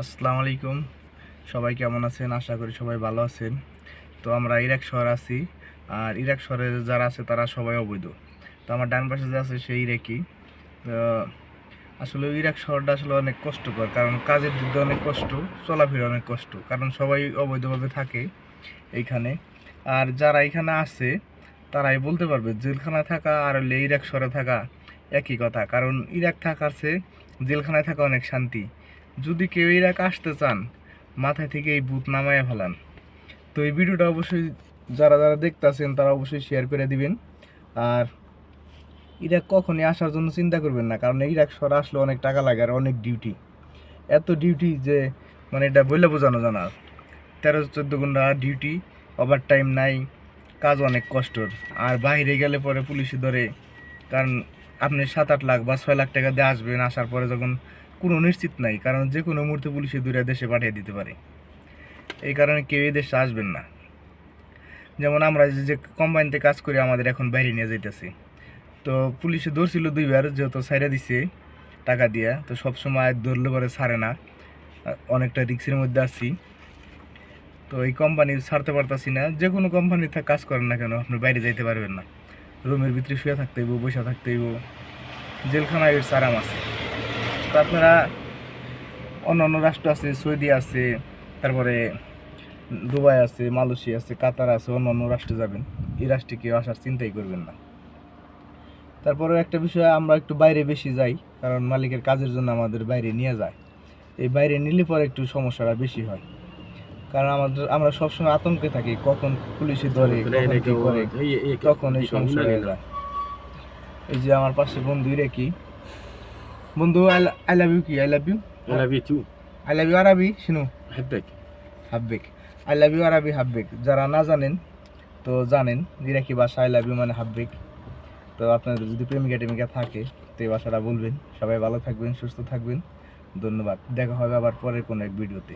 আসসালামু আলাইকুম। সবাই কেমন আছেন? আশা করি সবাই ভালো আছেন। তো আমরা ইরাক শহর আছি। আর ইরাক শহরে যারা আছে, তারা সবাই অবৈধ। তো আমার ডান পাশে যে আছে, সেই ইরাকি। তো আসলে ইরাক শহরটা আসলে অনেক কষ্টকর। কারণ কাজের দিক অনেক কষ্ট, চলাফেরা অনেক কষ্ট। কারণ সবাই অবৈধভাবে থাকে এইখানে। আর যারা এখানে আছে, তারাই বলতে পারবে জেলখানায় থাকা আর হলে ইরাক শহরে থাকা একই কথা। কারণ ইরাক থাকার চেয়ে জেলখানায় থাকা অনেক শান্তি। যদি কেউ ইরাক আসতে চান, মাথায় থেকে এই বুথ নামায় ফেলান। তো এই ভিডিওটা অবশ্যই যারা যারা দেখতেছেন, তারা অবশ্যই শেয়ার করে দিবেন। আর ইরাক কখনই আসার জন্য চিন্তা করবেন না, কারণ ইরাক শহর আসলে অনেক টাকা লাগে আর অনেক ডিউটি এত ডিউটি যে মানে এটা বলে বোঝানো জানা তেরো চোদ্দ ঘণ্টা ডিউটি ওভার টাইম নাই, কাজ অনেক কষ্টর। আর বাইরে গেলে পরে পুলিশে ধরে, কারণ আপনি সাত আট লাখ বা ছয় লাখ টাকা দিয়ে আসবেন, আসার পরে যখন কোনো নিশ্চিত নাই, কারণ যে কোনো মুহূর্তে পুলিশে দূরে দেশে পাঠিয়ে দিতে পারে। এই কারণে কেউ এই দেশে আসবেন না। যেমন আমরা যে- কোম্পানিতে কাজ করি, আমাদের এখন বাইরে নিয়ে যাইতেছি। তো পুলিশে ধরছিল দুইবার, যেহেতু ছাইরা দিছে টাকা দিয়া, তো সবসময় ধরলে পরে ছাড়ে না। অনেকটা রিক্সের মধ্যে আছি। তো এই কোম্পানি ছাড়তে পারতাছি না। যে কোনো কোম্পানিতে কাজ করেন না কেন, আপনি বাইরে যাইতে পারবেন না। রুমের ভিতরে শুয়ে থাকতে হইব, বসে থাকতে হইব। জেলখানায় আরাম আছে। তো আপনারা অন্য অন্য রাষ্ট্র আছে সৌদি আছে তারপরে দুবাই আছে মালয়েশিয়া আছে কাতার আছে অন্য অন্য রাষ্ট্রে যাবেন। এই রাষ্ট্রে কেউ আসার চিন্তাই করবেন না। তারপরে একটা বিষয় আমরা একটু বাইরে বেশি যাই কারণ মালিকের কাজের জন্য আমাদের বাইরে নিয়ে যায়। এই বাইরে নিলে পরে একটু সমস্যাটা বেশি হয়। কারণ আমাদের আমরা সবসময় আতঙ্কে থাকি কখন পুলিশে ধরে কখন এই সমস্যা হয়ে যায়। এই যে আমার পাশে বন্ধু কি বন্ধু আই লাভ ইউ কি I love you I love you too I love you আরবি শুনো হাব্বেক হাব্বেক আই লাভ ইউ আরবি হাব্বেক যারা না জানেন তো জানেন ইরাকি ভাষা আই লাভ ইউ মানে হাব্বেক তো আপনাদের যদি প্রেমিকা টেমিকা থাকে তো এই ভাষাটা বলবেন সবাই ভালো থাকবেন সুস্থ থাকবেন। ধন্যবাদ। দেখা হবে আবার পরের কোনো এক ভিডিওতে